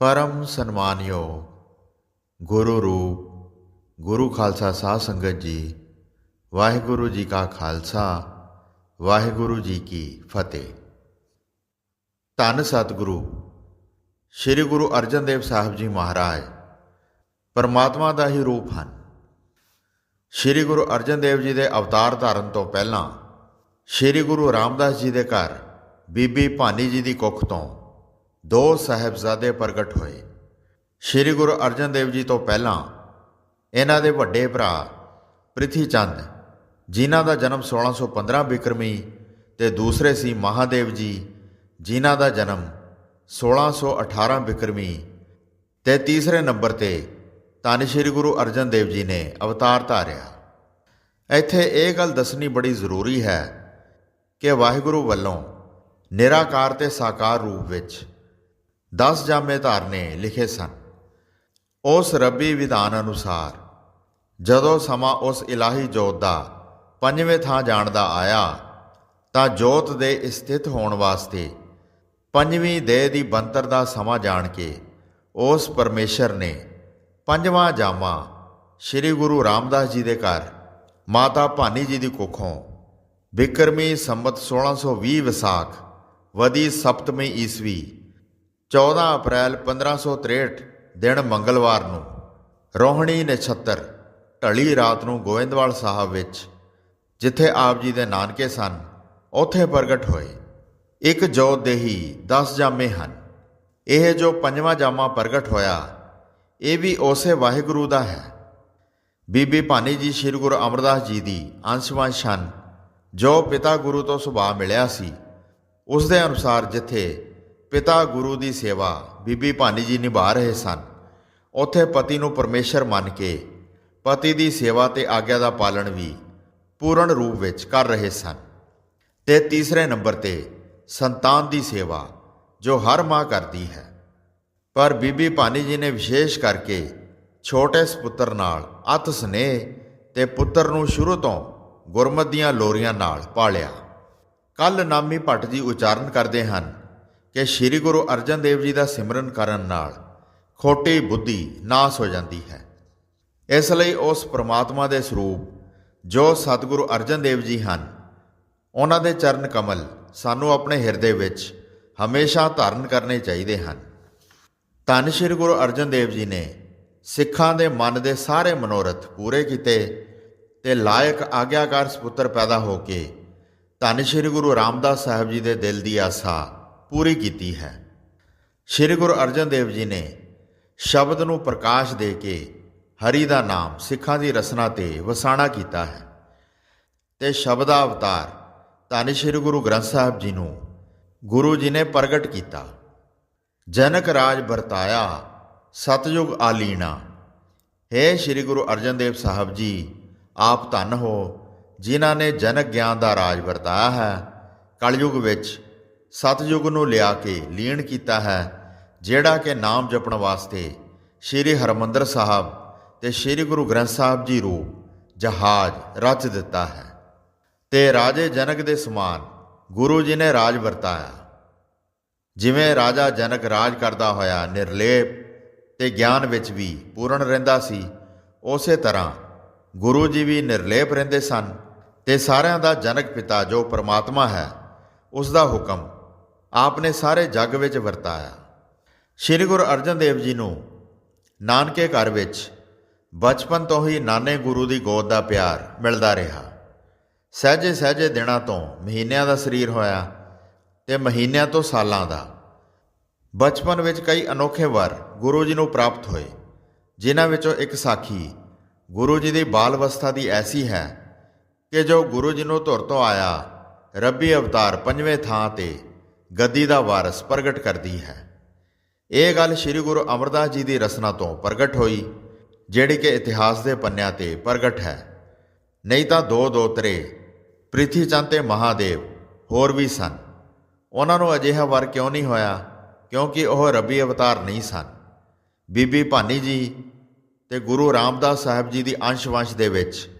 ਪਰਮ ਸਨਮਾਨਯੋਗ ਗੁਰੂ ਰੂਪ, ਗੁਰੂ ਖਾਲਸਾ ਸਾਧ ਸੰਗਤ ਜੀ, ਵਾਹਿਗੁਰੂ ਜੀ ਕਾ ਖਾਲਸਾ, ਵਾਹਿਗੁਰੂ ਜੀ ਕੀ ਫਤਿਹ। ਧੰਨ ਸਤਿਗੁਰੂ, ਸ੍ਰੀ ਗੁਰੂ ਅਰਜਨ ਦੇਵ ਸਾਹਿਬ ਜੀ ਮਹਾਰਾਜ, ਪਰਮਾਤਮਾ ਦਾ ਹੀ ਰੂਪ ਹਨ। ਸ੍ਰੀ ਗੁਰੂ ਅਰਜਨ ਦੇਵ ਜੀ ਦੇ ਅਵਤਾਰ ਧਾਰਨ ਤੋਂ ਪਹਿਲਾਂ ਸ੍ਰੀ ਗੁਰੂ ਰਾਮਦਾਸ ਜੀ ਦੇ ਘਰ ਬੀਬੀ ਭਾਨੀ ਜੀ ਦੀ ਕੁੱਖ ਤੋਂ ਦੋ ਸਾਹਿਬਜ਼ਾਦੇ ਪ੍ਰਗਟ ਹੋਏ। ਸ੍ਰੀ ਗੁਰੂ ਅਰਜਨ ਦੇਵ ਜੀ ਤੋਂ ਪਹਿਲਾਂ ਇਹਨਾਂ ਦੇ ਵੱਡੇ ਭਰਾ ਪ੍ਰਿਥੀ ਚੰਦ ਜਿਨ੍ਹਾਂ ਦਾ ਜਨਮ 1615 ਬਿਕਰਮੀ ਤੇ ਦੂਸਰੇ ਸੀ ਮਹਾਦੇਵ ਜੀ, ਜਿਨ੍ਹਾਂ ਦਾ ਜਨਮ 1618 ਬਿਕਰਮੀ ਤੇ ਤੀਸਰੇ ਨੰਬਰ ਤੇ ਧੰਨ ਸ੍ਰੀ ਗੁਰੂ ਅਰਜਨ ਦੇਵ ਜੀ ਨੇ ਅਵਤਾਰ ਧਾਰਿਆ। ਇੱਥੇ ਇਹ ਗੱਲ ਦੱਸਣੀ ਬੜੀ ਜ਼ਰੂਰੀ ਹੈ ਕਿ ਵਾਹਿਗੁਰੂ ਵੱਲੋਂ ਨਿਰਾਕਾਰ ਤੇ ਸਾਕਾਰ ਰੂਪ ਵਿੱਚ 10 ਜਾਮੇ ਧਾਰਨੇ ਲਿਖੇ ਸਨ। ਉਸ ਰੱਬੀ ਵਿਧਾਨ ਅਨੁਸਾਰ ਜਦੋਂ ਸਮਾਂ ਉਸ ਇਲਾਹੀ ਜੋਤ ਦਾ ਪੰਜਵੇਂ ਥਾਂ ਜਾਣ ਦਾ ਆਇਆ, ਤਾਂ ਜੋਤ ਦੇ ਸਥਿਤ ਹੋਣ ਵਾਸਤੇ ਪੰਜਵੀਂ ਦੇਹ ਦੀ ਬੰਤਰ ਦਾ ਸਮਾਂ ਜਾਣ ਕੇ ਉਸ ਪਰਮੇਸ਼ਰ ਨੇ ਪੰਜਵਾਂ ਜਾਮਾ ਸ੍ਰੀ ਗੁਰੂ ਰਾਮਦਾਸ ਜੀ ਦੇ ਘਰ, ਮਾਤਾ ਭਾਨੀ ਜੀ ਦੀ ਕੁੱਖੋਂ ਬਿਕਰਮੀ ਸੰਮਤ 1620 ਵਿਸਾਖ ਵਦੀ ਸਪਤਮੀ ਈਸਵੀ 14 ਅਪ੍ਰੈਲ 1563 ਦਿਨ ਮੰਗਲਵਾਰ ਨੂੰ, ਰੋਹਣੀ ਨਛੱਤਰ, ਢਲੀ ਰਾਤ ਨੂੰ ਗੋਇੰਦਵਾਲ ਸਾਹਿਬ ਵਿੱਚ, ਜਿੱਥੇ ਆਪ ਜੀ ਦੇ ਨਾਨਕੇ ਸਨ, ਉੱਥੇ ਪ੍ਰਗਟ ਹੋਏ। ਇੱਕ ਜੋਤ ਦੇ ਹੀ 10 ਜਾਮੇ ਹਨ। ਇਹ ਜੋ ਪੰਜਵਾਂ ਜਾਮਾ ਪ੍ਰਗਟ ਹੋਇਆ, ਇਹ ਵੀ ਉਸੇ ਵਾਹਿਗੁਰੂ ਦਾ ਹੈ। ਬੀਬੀ ਭਾਨੀ ਜੀ ਸ੍ਰੀ ਗੁਰੂ ਅਮਰਦਾਸ ਜੀ ਦੀ ਅੰਸ਼ਵੰਸ਼ ਹਨ। ਜੋ ਪਿਤਾ ਗੁਰੂ ਤੋਂ ਸੁਭਾਅ ਮਿਲਿਆ ਸੀ ਉਸ ਦੇ ਅਨੁਸਾਰ ਜਿੱਥੇ ਪਿਤਾ ਗੁਰੂ ਦੀ ਸੇਵਾ ਬੀਬੀ ਭਾਨੀ ਜੀ ਨਿਭਾ ਰਹੇ ਸਨ। ਉੱਥੇ ਪਤੀ ਨੂੰ ਪਰਮੇਸ਼ਰ ਮੰਨ ਕੇ ਪਤੀ ਦੀ ਸੇਵਾ ਤੇ ਆਗਿਆ ਦਾ ਪਾਲਣ ਵੀ ਪੂਰਨ ਰੂਪ ਵਿੱਚ ਕਰ ਰਹੇ ਸਨ। ਤੇ ਤੀਸਰੇ ਨੰਬਰ ਤੇ ਸੰਤਾਨ ਦੀ ਸੇਵਾ ਜੋ ਹਰ ਮਾਂ ਕਰਦੀ ਹੈ। ਪਰ ਬੀਬੀ ਭਾਨੀ ਜੀ ਨੇ ਵਿਸ਼ੇਸ਼ ਕਰਕੇ ਛੋਟੇ ਸੁਪੁੱਤਰ ਨਾਲ ਅਤ ਸਨੇਹ ਤੇ ਪੁੱਤਰ ਨੂੰ ਸ਼ੁਰੂ ਤੋਂ ਗੁਰਮਤ ਦੀਆਂ ਲੋਰੀਆਂ ਨਾਲ ਪਾਲਿਆ। ਕੱਲ ਨਾਮੀ ਭੱਟ ਜੀ ਉਚਾਰਨ ਕਰਦੇ ਹਨ। ਕਿ ਸ੍ਰੀ ਗੁਰੂ ਅਰਜਨ ਦੇਵ ਜੀ ਦਾ ਸਿਮਰਨ ਕਰਨ ਨਾਲ ਖੋਟੀ ਬੁੱਧੀ ਨਾਸ ਹੋ ਜਾਂਦੀ ਹੈ। ਇਸ ਲਈ ਉਸ ਪ੍ਰਮਾਤਮਾ ਦੇ ਸਰੂਪ ਜੋ ਸਤਿਗੁਰੂ ਅਰਜਨ ਦੇਵ ਜੀ ਹਨ, ਉਹਨਾਂ ਦੇ ਚਰਨ ਕਮਲ ਸਾਨੂੰ ਆਪਣੇ ਹਿਰਦੇ ਵਿੱਚ ਹਮੇਸ਼ਾ ਧਾਰਨ ਕਰਨੇ ਚਾਹੀਦੇ ਹਨ। ਧੰਨ ਸ੍ਰੀ ਗੁਰੂ ਅਰਜਨ ਦੇਵ ਜੀ ਨੇ ਸਿੱਖਾਂ ਦੇ ਮਨ ਦੇ ਸਾਰੇ ਮਨੋਰਥ ਪੂਰੇ ਕੀਤੇ ਤੇ ਲਾਇਕ ਆਗਿਆਕਾਰ ਸੁਪੁੱਤਰ ਪੈਦਾ ਹੋ ਕੇ ਧੰਨ ਸ੍ਰੀ ਗੁਰੂ ਰਾਮਦਾਸ ਸਾਹਿਬ ਜੀ ਦੇ ਦਿਲ ਦੀ ਆਸਾ ਪੂਰੀ ਕੀਤੀ ਹੈ। ਸ੍ਰੀ ਗੁਰੂ ਅਰਜਨ ਦੇਵ ਜੀ ਨੇ ਸ਼ਬਦ ਨੂੰ ਪ੍ਰਕਾਸ਼ ਦੇ ਕੇ ਹਰੀ ਦਾ ਨਾਮ, ਸਿੱਖਾਂ ਦੀ ਰਸਨਾ ਤੇ ਵਸਾਣਾ ਕੀਤਾ ਹੈ ਤੇ ਸ਼ਬਦਾ ਅਵਤਾਰ ਧੰਨ ਸ੍ਰੀ ਗੁਰੂ ਗ੍ਰੰਥ ਸਾਹਿਬ ਜੀ ਨੂੰ ਗੁਰੂ ਜੀ ਨੇ ਪ੍ਰਗਟ ਕੀਤਾ। ਜਨਕ ਰਾਜ ਵਰਤਾਇਆ ਸਤਜੁਗ ਆਲੀਣਾ। ਹੈ ਸ੍ਰੀ ਗੁਰੂ ਅਰਜਨ ਦੇਵ ਸਾਹਿਬ ਜੀ, ਆਪ ਧੰਨ ਹੋ ਜਿਨ੍ਹਾਂ ਨੇ ਜਨਕ ਗਿਆਨ ਦਾ ਰਾਜ ਵਰਤਾਇਆ ਹੈ। ਕਲਯੁਗ ਵਿੱਚ ਸਤਜੁਗ ਨੂੰ ਲਿਆ ਕੇ ਲੀਨ ਕੀਤਾ ਹੈ, ਜਿਹੜਾ ਕਿ ਨਾਮ ਜਪਣ ਵਾਸਤੇ ਸ੍ਰੀ ਹਰਮੰਦਰ ਸਾਹਿਬ ਤੇ ਸ੍ਰੀ ਗੁਰੂ ਗ੍ਰੰਥ ਸਾਹਿਬ ਜੀ ਰੂਪ ਜਹਾਜ਼ ਰਚ ਦਿੱਤਾ ਹੈ ਤੇ ਰਾਜੇ ਜਨਕ ਦੇ ਸਮਾਨ ਗੁਰੂ ਜੀ ਨੇ ਰਾਜ ਵਰਤਾਇਆ। ਜਿਵੇਂ ਰਾਜਾ ਜਨਕ ਰਾਜ ਕਰਦਾ ਹੋਇਆ ਨਿਰਲੇਪ ਤੇ ਗਿਆਨ ਵਿੱਚ ਵੀ ਪੂਰਨ ਰਹਿੰਦਾ ਸੀ, ਉਸੇ ਤਰ੍ਹਾਂ ਗੁਰੂ ਜੀ ਵੀ ਨਿਰਲੇਪ ਰਹਿੰਦੇ ਸਨ ਤੇ ਸਾਰਿਆਂ ਦਾ ਜਨਕ ਪਿਤਾ ਜੋ ਪਰਮਾਤਮਾ ਹੈ ਉਸ ਦਾ ਹੁਕਮ ਆਪ ਨੇ ਸਾਰੇ ਜੱਗ ਵਿੱਚ ਵਰਤਾਇਆ। ਸ੍ਰੀ ਗੁਰੂ ਅਰਜਨ ਦੇਵ ਜੀ ਨੂੰ ਨਾਨਕੇ ਘਰ ਵਿੱਚ ਬਚਪਨ ਤੋਂ ਹੀ ਨਾਨੇ ਗੁਰੂ ਦੀ ਗੋਦ ਦਾ ਪਿਆਰ ਮਿਲਦਾ ਰਿਹਾ। ਸਹਜੇ ਸਹਜੇ ਦਿਨਾਂ ਤੋਂ ਮਹੀਨਿਆਂ ਦਾ ਸਰੀਰ ਹੋਇਆ ਤੇ ਮਹੀਨਿਆਂ ਤੋਂ ਸਾਲਾਂ ਦਾ। ਬਚਪਨ ਵਿੱਚ ਕਈ ਅਨੋਖੇ ਵਰ ਗੁਰੂ ਜੀ ਨੂੰ ਪ੍ਰਾਪਤ ਹੋਏ, ਜਿਨ੍ਹਾਂ ਵਿੱਚੋਂ ਇੱਕ ਸਾਖੀ ਗੁਰੂ ਜੀ ਦੀ ਬਾਲ ਅਵਸਥਾ ਦੀ ਐਸੀ ਹੈ ਕਿ ਜੋ ਗੁਰੂ ਜੀ ਨੂੰ ਧੁਰ ਤੋਂ ਆਇਆ, ਰੱਬੀ ਅਵਤਾਰ ਪੰਜਵੇਂ ਥਾਂ ਤੇ ਗੱਦੀ ਦਾ ਵਾਰਸ ਪ੍ਰਗਟ ਕਰਦੀ ਹੈ। ਇਹ ਗੱਲ ਸ੍ਰੀ ਗੁਰੂ ਅਮਰਦਾਸ ਜੀ ਦੀ ਰਸਨਾ ਤੋਂ ਪ੍ਰਗਟ ਹੋਈ, ਜਿਹੜੀ ਕਿ ਇਤਿਹਾਸ ਦੇ ਪੰਨਿਆਂ ਤੇ ਪ੍ਰਗਟ ਹੈ। ਨਹੀਂ ਤਾਂ ਦੋ ਦੋਤਰੇ ਪ੍ਰਿਥੀ ਚੰਦ ਤੇ ਮਹਾਦੇਵ ਹੋਰ ਵੀ ਸਨ। ਉਹਨਾਂ ਨੂੰ ਅਜਿਹਾ ਵਰ ਕਿਉਂ ਨਹੀਂ ਹੋਇਆ? ਕਿਉਂਕਿ ਉਹ ਰੱਬੀ ਅਵਤਾਰ ਨਹੀਂ ਸਨ। ਬੀਬੀ ਭਾਨੀ ਜੀ ਤੇ ਗੁਰੂ ਰਾਮਦਾਸ ਸਾਹਿਬ ਜੀ ਦੀ ਅੰਸ਼-ਵੰਸ਼ ਦੇ ਵਿੱਚ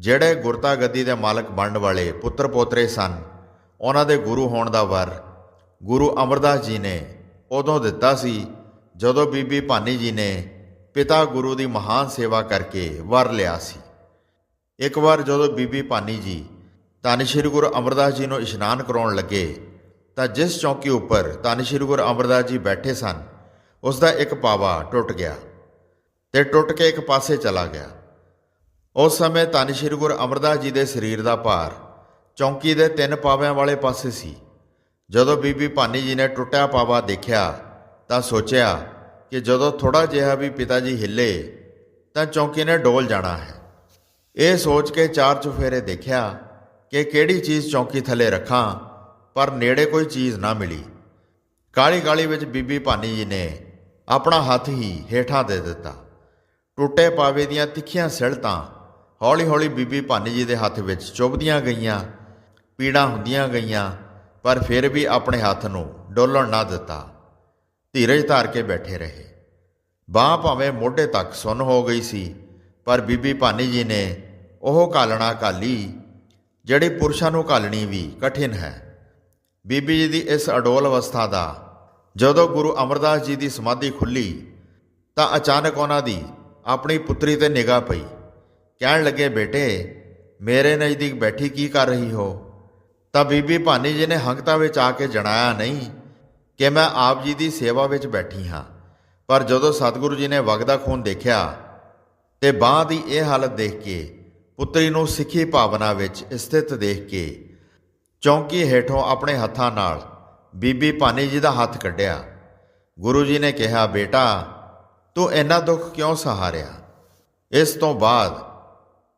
ਜਿਹੜੇ ਗੁਰਤਾ ਗੱਦੀ ਦੇ ਮਾਲਕ ਬਣਨ ਵਾਲੇ ਪੁੱਤਰ ਪੋਤਰੇ ਸਨ, ਉਹਨਾਂ ਦੇ ਗੁਰੂ ਹੋਣ ਦਾ ਵਰ ਗੁਰੂ ਅਮਰਦਾਸ ਜੀ ਨੇ ਉਦੋਂ ਦਿੱਤਾ ਸੀ, ਜਦੋਂ ਬੀਬੀ ਭਾਨੀ ਜੀ ਨੇ ਪਿਤਾ ਗੁਰੂ ਦੀ ਮਹਾਨ ਸੇਵਾ ਕਰਕੇ ਵਰ ਲਿਆ ਸੀ। ਇੱਕ ਵਾਰ ਜਦੋਂ ਬੀਬੀ ਭਾਨੀ ਜੀ ਧੰਨ ਸ਼੍ਰੀ ਗੁਰੂ ਅਮਰਦਾਸ ਜੀ ਨੂੰ ਇਸ਼ਨਾਨ ਕਰਾਉਣ ਲੱਗੇ, ਤਾਂ ਜਿਸ ਚੌਕੀ ਉੱਪਰ ਧੰਨ ਸ਼੍ਰੀ ਗੁਰੂ ਅਮਰਦਾਸ ਜੀ ਬੈਠੇ ਸਨ ਉਸ ਦਾ ਇੱਕ ਪਾਵਾ ਟੁੱਟ ਗਿਆ ਤੇ ਟੁੱਟ ਕੇ ਇੱਕ ਪਾਸੇ ਚਲਾ ਗਿਆ। ਉਸ ਸਮੇਂ ਧੰਨ ਸ਼੍ਰੀ ਗੁਰੂ ਅਮਰਦਾਸ ਜੀ ਦੇ ਸਰੀਰ ਦਾ ਭਾਰ ਚੌਂਕੀ ਦੇ ਤਿੰਨ ਪਾਵਿਆਂ ਵਾਲੇ ਪਾਸੇ ਸੀ। ਜਦੋਂ ਬੀਬੀ ਭਾਨੀ ਜੀ ਨੇ ਟੁੱਟਿਆ ਪਾਵਾ ਦੇਖਿਆ ਤਾਂ ਸੋਚਿਆ ਕਿ ਜਦੋਂ ਥੋੜਾ ਜਿਹਾ ਵੀ ਪਿਤਾ ਜੀ ਹਿੱਲੇ ਤਾਂ ਚੌਂਕੀ ਨੇ ਡੋਲ ਜਾਣਾ ਹੈ। ਇਹ ਸੋਚ ਕੇ ਚਾਰ ਚੁਫੇਰੇ ਦੇਖਿਆ ਕਿ ਕਿਹੜੀ ਚੀਜ਼ ਚੌਂਕੀ ਥੱਲੇ ਰੱਖਾਂ, ਪਰ ਨੇੜੇ ਕੋਈ ਚੀਜ਼ ਨਾ ਮਿਲੀ। ਕਾਲੀ ਕਾਲੀ ਵਿੱਚ ਬੀਬੀ ਭਾਨੀ ਜੀ ਨੇ ਆਪਣਾ ਹੱਥ ਹੀ ਹੇਠਾਂ ਦੇ ਦਿੱਤਾ। ਟੁੱਟੇ ਪਾਵੇ ਦੀਆਂ ਤਿੱਖੀਆਂ ਸਿਲਤਾਂ ਹੌਲੀ-ਹੌਲੀ ਬੀਬੀ ਭਾਨੀ ਜੀ ਦੇ ਹੱਥ ਵਿੱਚ ਚੁੱਭਦੀਆਂ ਗਈਆਂ, ਪੀੜਾਂ ਹੁੰਦੀਆਂ ਗਈਆਂ ਪਰ ਫਿਰ ਵੀ ਆਪਣੇ ਹੱਥ ਨੂੰ ਡੋਲਣ ਨਾ ਦਿੱਤਾ। ਧੀਰਜ ਧਾਰ ਕੇ ਬੈਠੇ ਰਹੇ। ਬਾਹ ਭਾਵੇਂ ਮੋਢੇ ਤੱਕ ਸੁੰਨ ਹੋ ਗਈ ਸੀ, ਪਰ ਬੀਬੀ ਭਾਨੀ ਜੀ ਨੇ ਉਹ ਘਾਲਣਾ ਘਾਲੀ, ਜਿਹੜੀ ਪੁਰਸ਼ਾਂ ਨੂੰ ਘਾਲਣੀ ਵੀ ਕਠਿਨ ਹੈ। ਬੀਬੀ ਜੀ ਦੀ ਇਸ ਅਡੋਲ ਅਵਸਥਾ ਦਾ ਜਦੋਂ ਗੁਰੂ ਅਮਰਦਾਸ ਜੀ ਦੀ ਸਮਾਧੀ ਖੁੱਲੀ, ਤਾਂ ਅਚਾਨਕ ਉਹਨਾਂ ਦੀ ਆਪਣੀ ਪੁੱਤਰੀ ਤੇ ਨਿਗਾਹ ਪਈ। ਕਹਿਣ ਲੱਗੇ, ਬੇਟੇ, ਮੇਰੇ ਨਜ਼ਦੀਕ ਬੈਠੀ ਕੀ ਕਰ ਰਹੀ ਹੋ? ਤਾਂ ਬੀਬੀ ਭਾਨੀ ਜੀ ਨੇ ਹੰਗਤਾ ਵਿੱਚ ਆ ਕੇ ਜਣਾਇਆ ਨਹੀਂ ਕਿ ਮੈਂ ਆਪ ਜੀ ਦੀ ਸੇਵਾ ਵਿੱਚ ਬੈਠੀ ਹਾਂ। ਪਰ ਜਦੋਂ ਸਤਿਗੁਰੂ ਜੀ ਨੇ ਵਗਦਾ ਖੂਨ ਦੇਖਿਆ ਤੇ ਬਾਹ ਦੀ ਇਹ ਹਾਲਤ ਦੇਖ ਕੇ, ਪੁੱਤਰੀ ਨੂੰ ਸਿੱਖੀ ਭਾਵਨਾ ਵਿੱਚ ਸਥਿਤ ਦੇਖ ਕੇ ਚੌਂਕੀ ਹੇਠੋਂ ਆਪਣੇ ਹੱਥਾਂ ਨਾਲ ਬੀਬੀ ਭਾਨੀ ਜੀ ਦਾ ਹੱਥ ਕੱਢਿਆ। ਗੁਰੂ ਜੀ ਨੇ ਕਿਹਾ, ਬੇਟਾ, ਤੂੰ ਇੰਨਾ ਦੁੱਖ ਕਿਉਂ ਸਹਾਰਿਆ? ਇਸ ਤੋਂ ਬਾਅਦ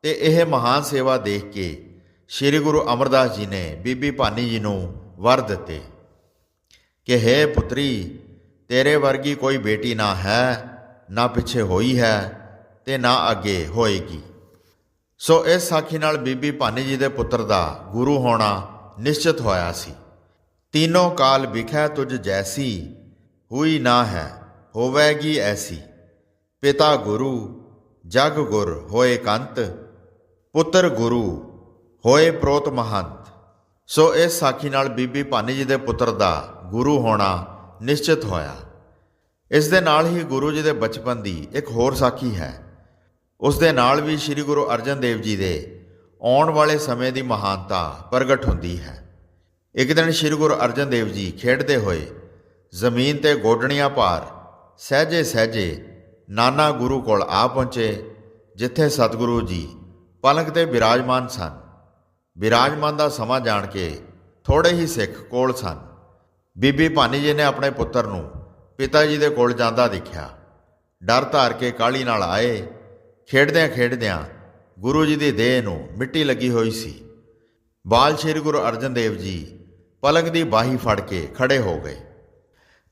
ਤੇ ਇਹ ਮਹਾਨ ਸੇਵਾ ਦੇਖ ਕੇ ਸ੍ਰੀ ਗੁਰੂ ਅਮਰਦਾਸ ਜੀ ਨੇ ਬੀਬੀ ਭਾਨੀ ਜੀ ਨੂੰ ਵਰ ਦਿੱਤੇ ਕਿ ਹੈ ਪੁੱਤਰੀ, ਤੇਰੇ ਵਰਗੀ ਕੋਈ ਬੇਟੀ ਨਾ ਹੈ, ਨਾ ਪਿੱਛੇ ਹੋਈ ਹੈ ਤੇ ਨਾ ਅੱਗੇ ਹੋਏਗੀ। ਸੋ ਇਸ ਸਾਖੀ ਨਾਲ ਬੀਬੀ ਭਾਨੀ ਜੀ ਦੇ ਪੁੱਤਰ ਦਾ ਗੁਰੂ ਹੋਣਾ ਨਿਸ਼ਚਿਤ ਹੋਇਆ ਸੀ। ਤੀਨੋਂ ਕਾਲ ਵਿਖੈ ਤੁਝ ਜੈਸੀ, ਹੋਈ ਨਾ ਹੈ, ਹੋਵੇਗੀ ਐਸੀ। ਪਿਤਾ ਗੁਰੂ, ਜਗ ਗੁਰ ਹੋਏ ਕੰਤ, ਪੁੱਤਰ ਗੁਰੂ ਹੋਏ ਪ੍ਰੋਤ ਮਹੰਤ, ਸੋ ਇਸ ਸਾਖੀ ਨਾਲ ਬੀਬੀ ਭਾਨੀ ਜੀ ਦੇ ਪੁੱਤਰ ਦਾ ਗੁਰੂ ਹੋਣਾ ਨਿਸ਼ਚਿਤ ਹੋਇਆ। ਇਸ ਦੇ ਨਾਲ ਹੀ ਗੁਰੂ ਜੀ ਦੇ ਬਚਪਨ ਦੀ ਇੱਕ ਹੋਰ ਸਾਖੀ ਹੈ। ਉਸ ਦੇ ਨਾਲ ਵੀ ਸ੍ਰੀ ਗੁਰੂ ਅਰਜਨ ਦੇਵ ਜੀ ਦੇ ਆਉਣ ਵਾਲੇ ਸਮੇਂ ਦੀ ਮਹਾਨਤਾ ਪ੍ਰਗਟ ਹੁੰਦੀ ਹੈ। ਇੱਕ ਦਿਨ ਸ੍ਰੀ ਗੁਰੂ ਅਰਜਨ ਦੇਵ ਜੀ ਖੇਡਦੇ ਹੋਏ ਜ਼ਮੀਨ ਤੇ ਗੋਡਣੀਆਂ ਭਾਰ ਸਹਜੇ ਸਹਜੇ ਨਾਨਾ ਗੁਰੂ ਕੋਲ ਆ ਪਹੁੰਚੇ, ਜਿੱਥੇ ਸਤਿਗੁਰੂ ਜੀ ਪਲਕ ਤੇ ਬਿਰਾਜਮਾਨ ਸਨ। ਬਿਰਾਜਮਾਨ ਦਾ ਸਮਾਂ ਜਾਣ ਕੇ ਥੋੜੇ ਹੀ ਸਿੱਖ ਕੋਲ ਸਨ। ਬੀਬੀ ਭਾਨੀ ਜੀ ਨੇ ਆਪਣੇ ਪੁੱਤਰ ਨੂੰ ਪਿਤਾ ਜੀ ਦੇ ਕੋਲ ਜਾਂਦਾ ਦੇਖਿਆ। ਡਰ ਧਾਰ ਕੇ ਕਾਲੀ ਨਾਲ ਆਏ। ਖੇਡਦਿਆਂ ਖੇਡਦਿਆਂ ਗੁਰੂ ਜੀ ਦੀ ਦੇਹ ਨੂੰ ਮਿੱਟੀ ਲੱਗੀ ਹੋਈ ਸੀ। ਬਾਲ ਸ਼੍ਰੀ ਗੁਰੂ ਅਰਜਨ ਦੇਵ ਜੀ ਪਲੰਗ ਦੀ ਬਾਹੀ ਫੜ ਕੇ ਖੜੇ ਹੋ ਗਏ।